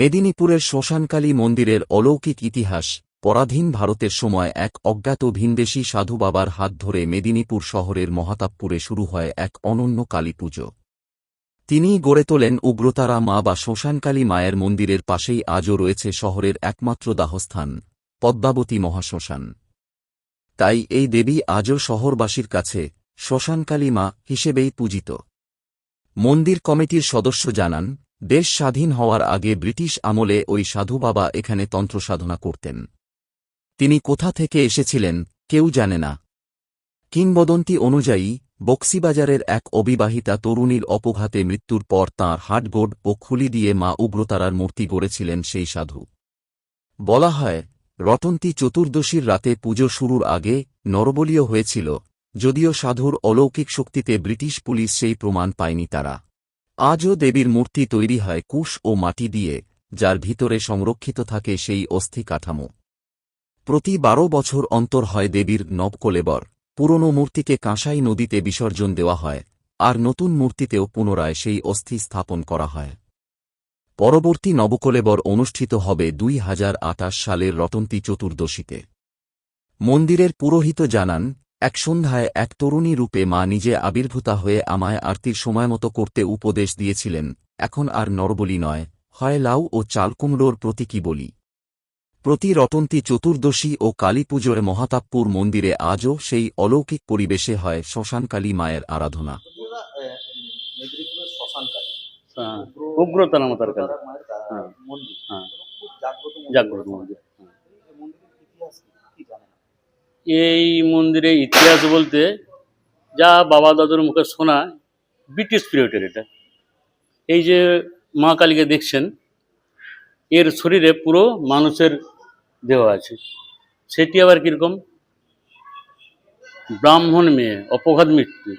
মেদিনীপুরের শ্মশানকালী মন্দিরের অলৌকিক ইতিহাস, পরাধীন ভারতের সময় এক অজ্ঞাত ভিনদেশী সাধু বাবার হাত ধরে মেদিনীপুর শহরের মহাতাবপুরে শুরু হয় এক অনন্য কালী পুজো। তিনিই গড়ে তোলেন উগ্রতারা মা বা শ্মশানকালী মায়ের মন্দিরের পাশেই আজও রয়েছে শহরের একমাত্র দাহস্থান, পদ্মাবতী মহাশ্মশান। তাই এই দেবী আজও শহরবাসীর কাছে শ্মশানকালী মা হিসেবেই পূজিত। মন্দির কমিটির সদস্য জানান দেশ স্বাধীন হওয়ার আগে ব্রিটিশ আমলে ওই সাধু বাবা এখানে তন্ত্রসাধনা করতেন। তিনি কোথা থেকে এসেছিলেন, কেউ জানে না। কিংবদন্তি অনুযায়ী, বক্সিবাজারের এক অবিবাহিতা তরুণীর অপঘাতে মৃত্যুর পর তাঁর হাটগোড ও খুলি দিয়ে মা উগ্রতারার মূর্তি গড়েছিলেন সেই সাধু। বলা হয় রটন্তী চতুর্দশীর রাতে পুজো শুরুর আগে নরবলীয় হয়েছিল, যদিও সাধুর অলৌকিক শক্তিতে ব্রিটিশ পুলিশ সেই প্রমাণ পায়নি তারা। আজও দেবীর মূর্তি তৈরি হয় কুশ ও মাটি দিয়ে, যার ভিতরে সংরক্ষিত থাকে সেই অস্থি কাঠামো। প্রতি বারো বছর অন্তর হয় দেবীর নবকলেবর। পুরনো মূর্তিকে কাঁসাই নদীতে বিসর্জন দেওয়া হয়, আর নতুন মূর্তিতেও পুনরায় সেই অস্থি স্থাপন করা হয়। পরবর্তী নবকলেবর অনুষ্ঠিত হবে দুই হাজার আটাশ সালের রটন্তী চতুর্দশীতে। মন্দিরের পুরোহিত জানান এক সন্ধ্যায় এক তরুণী রূপে মা নিজে আবির্ভূতা হয়ে আমায় আরতির সময়মতো করতে উপদেশ দিয়েছিলেন এখন আর নরবলি নয় হয় লাউ ও চাল কুমড়োর প্রতীকী বলি প্রতি রটন্তী চতুর্দশী ও কালী পুজোর মহাতাবপুর মন্দিরে আজও সেই অলৌকিক পরিবেশে হয় শ্মশানকালী মায়ের আরাধনা হ্যাঁ, হ্যাঁ। হ্যাঁ। জাগ্রত মন্দির। জাগ্রত মন্দির হ্যাঁ। এই মন্দিরের ইতিহাস কি? কি জানেন এই মন্দিরে ইতিহাস বলতে যা বাবা দাদুর মুখে শোনা, ব্রিটিশ পিরিয়ডের এটা। এই যে মা কালীকে দেখছেন, এর শরীরে পুরো মানুষের দেহ আছে। সেটি আবার কীরকম? ব্রাহ্মণ মেয়ে, অপঘাত মৃত্যু।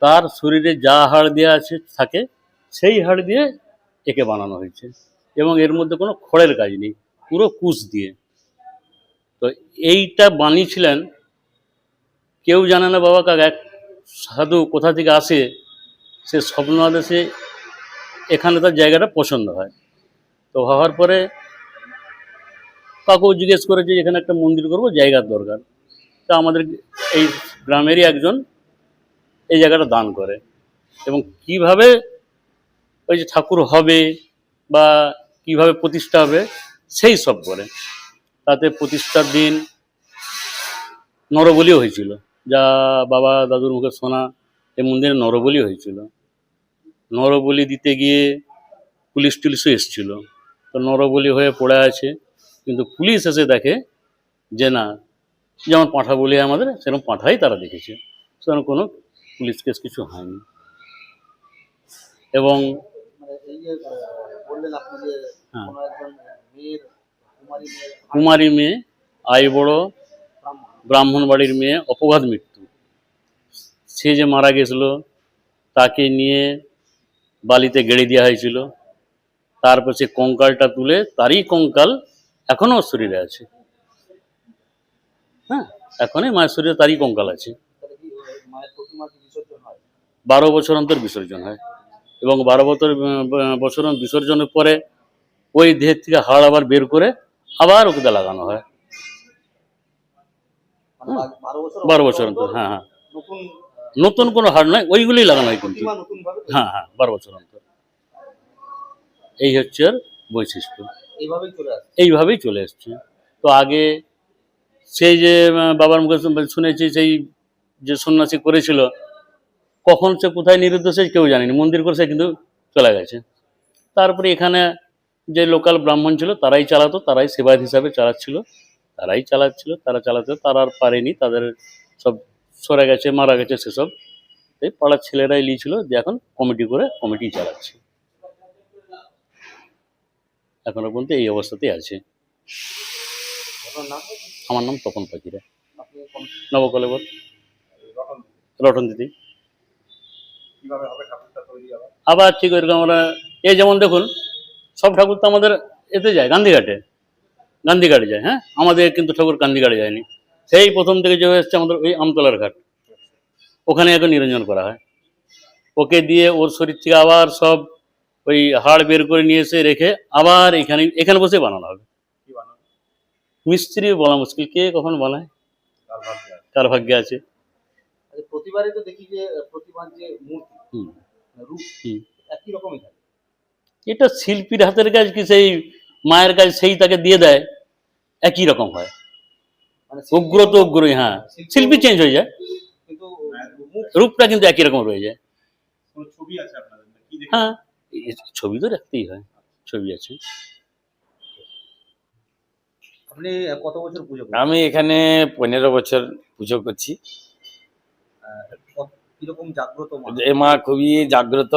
তার শরীরে যা হাড় দেওয়া আছে, থাকে, সেই হাড় দিয়ে একে বানানো হয়েছে। এবং এর মধ্যে কোনো খড়ের কাজ নেই, পুরো কুশ দিয়ে। তো এইটা বানিয়েছিলেন, কেউ জানে না বাবা কাকা, এক সাধু কোথা থেকে আসে, সে স্বপ্ন আদেশে এখানে তার জায়গাটা পছন্দ হয়। তো হওয়ার পরে কাকু জিজ্ঞেস করেছে যে এখানে একটা মন্দির করব, জায়গার দরকার। তা আমাদের এই গ্রামেরই একজন এই জায়গাটা দান করে। এবং কীভাবে ওই যে ঠাকুর হবে বা কীভাবে প্রতিষ্ঠা হবে, সেই সব করে। তাতে প্রতিষ্ঠার দিন নরবলিও হয়েছিল। যা বাবা দাদুর মুখে শোনা এই মন্দিরে নরবলি হয়েছিল। নরবলি দিতে গিয়ে পুলিশ টুলিশও এসেছিল। তো নরবলি হয়ে পড়ে আছে কিন্তু পুলিশ এসে দেখে যে না যেমন পাঁঠা বলি আমাদের সেরকম পাঁঠাই তারা দেখেছে। সেরকম কোনো পুলিশ কেস কিছু হয়নি। এবং মানে হ্যাঁ। কুমারী মেয়ে, আই বড় ব্রাহ্মণ বাড়ির মেয়ে, অপঘাত মৃত্যু। সে যে মারা গেছিল, তাকে নিয়ে বালিতে গেড়ে দেওয়া হয়েছিল। তারপর সে কঙ্কালটা তুলে, তারই কঙ্কাল এখনও শরীরে আছে। হ্যাঁ এখনই মায়ের শরীরে তারই কঙ্কাল আছে। বারো বছর অন্তর বিসর্জন হয় এবং বারো বছর বছর বিসর্জনের পরে ওই দেহের থেকে হাড় আবার বের করে আবার ওকে লাগানো হয়। মানে বারো বছর অন্তর হ্যাঁ হ্যাঁ। নতুন কোনো হাড় নয় ওইগুলোই লাগানো হয় কিন্তু। প্রতিমা নতুন ভাবে হ্যাঁ হ্যাঁ বারো বছর অন্তর। এই হচ্ছে ওর বৈশিষ্ট্য। এইভাবেই চলে আসে এইভাবেই চলে এসছে তো আগে সেই যে বাবার মুখে শুন- শুনেছি সেই যে সন্ন্যাসী করেছিল কখন সে কোথায় নিরুদ্ধ সে কেউ জানেনি মন্দির করে সে কিন্তু চলে গেছে। তারপরে এখানে যে লোকাল ব্রাহ্মণ ছিল তারাই চালাতো তারাই সেবায়ত হিসাবে চালাচ্ছিল তারাই চালাচ্ছিল তারা চালাতে তারা আর পারেনি তাদের সব সরে গেছে মারা গেছে সেসব। এই পাড়ার ছেলেরাই নিয়েছিল যে এখন কমিটি করে কমিটি চালাচ্ছে। এখনও পর্যন্ত এই অবস্থাতেই আছে। আমার নাম তপন পাখিরা। নবকলেবর। রটন দিদি। আবার ঠিক ওইরকম আমরা এই যেমন দেখুন সব ঠাকুর তো আমাদের এতে যায় গান্ধীঘাটে। গান্ধীঘাটে যায় হ্যাঁ? আমাদের কিন্তু ঠাকুর গান্ধীঘাটে যায়নি। সেই প্রথম থেকে যে এসছে আমাদের ওই আমতলার ঘাট। ওখানে এখন নিরঞ্জন করা হয়। ওকে দিয়ে ওর শরীর থেকে আবার সব ওই হাড় বের করে নিয়ে এসে রেখে আবার এখানে এখানে বসে বানানো হবে। মিস্ত্রি বলা মুশকিল। কে কখন বানায়? কার ভাগ্যে আছে? আচ্ছা প্রতিবারে তো দেখি যে প্রতিমার যে মূর্তি রূপ। একই রকমই থাকে। এটা শিল্পীর হাতের কাজ কি সেই মায়ের কাজ সেই তাকে দিয়ে দেয়? একই রকম হয়। মানে উগ্র তো উগ্রই হ্যাঁ। শিল্পী চেঞ্জ হয়ে যায়। রূপটা কিন্তু একই রকম রয়ে যায়। কোনো ছবি আছে আপনাদের? কি দেখে হ্যাঁ ছবি তো রাখতেই হয় ছবি আছে। আপনি কত বছর পুজো আমি এখানে পনেরো বছর পুজো করছি। কীরকম জাগ্রত এ মা খুবই জাগ্রত।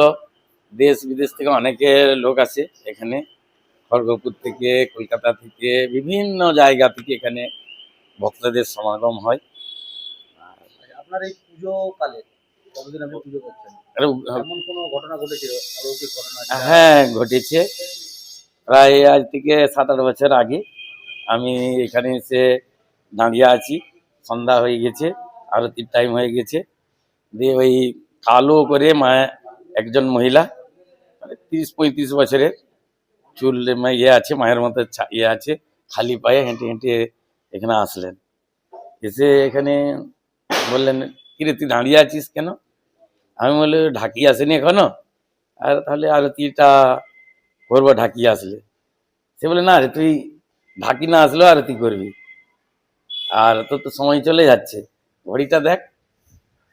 দেশ বিদেশ থেকে অনেকে লোক আসে এখানে। খড়গপুর থেকে কলকাতা থেকে বিভিন্ন জায়গা থেকে এখানে ভক্তদের সমাগম হয়। আপনার এই পুজো কালে কতদিন আপনি পুজো করছেন? এমন কোনো ঘটনা ঘটেছিল অলৌকিক ঘটনা হ্যাঁ ঘটেছে। প্রায় আজ থেকে সাত আট বছর আগে আমি এখানে এসে দাঁড়িয়ে আছি। সন্ধ্যা হয়ে গেছে আরতির টাইম হয়ে গেছে। দিয়ে ওই কালো করে মা একজন মহিলা তিরিশ পঁয়ত্রিশ বছরের। চুল ইয়ে আছে, মায়ের মতো ইয়ে আছে। খালি পায়ে হেঁটে হেঁটে এখানে আসলেন। এসে এখানে বললেন, কিরে, তুই দাঁড়িয়ে আছিস কেন? আমি বলি ঢাকি আসেনি এখনও? আর তাহলে আরতিটা করব, ঢাকি আসলে। সে বলে না রে, তুই ঢাকি না আসলেও আরতি করবি। আর তোর তো সময় চলে যাচ্ছে। ঘড়িটা দেখ।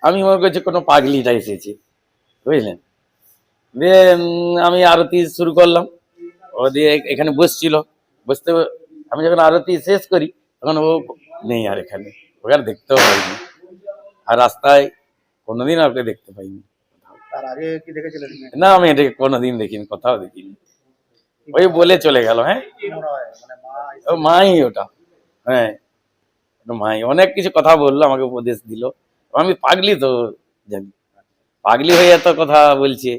আমি মনে করছি কোনো পাগলিটা এসেছে। বুঝলেন? দিয়ে আমি আরতি শুরু করলাম। ও দিয়ে এখানে বসছিল। বসতে আমি যখন আরতি শেষ করি তখন ও নেই আর এখানে। ওকে আর দেখতেও পাইনি। আর রাস্তায় কোনোদিন আর ওকে দেখতে পাইনি। না আমি এটাকে কোনোদিন দেখিনি কোথাও দেখিনি। ওই বলে চলে গেল হ্যাঁ? ও মাই ওটা হ্যাঁ। মাই। অনেক কিছু কথা বলল আমাকে উপদেশ দিল। আমি পাগলি তো জানি। পাগলি হয়ে এত কথা বলছে।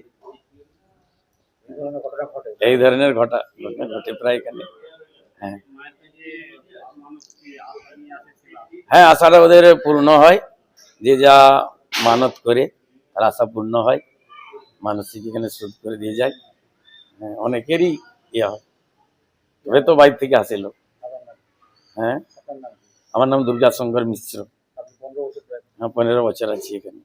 এই ধরনের ঘটে ঘটা প্রায় এখানে। হ্যাঁ। হ্যাঁ আশাটা ওদের পূর্ণ হয়। যে যা মানত করে, তার আশা পূর্ণ হয়। মানসিক এখানে শোধ করে দিয়ে যায়। হ্যাঁ অনেকেরই ইয়ে হয়। তবে তো বাইর থেকে আসে লোক। হ্যাঁ? আমার নাম দুর্গা শঙ্কর মিশ্র। হ্যাঁ পনেরো বছর আছি এখানে।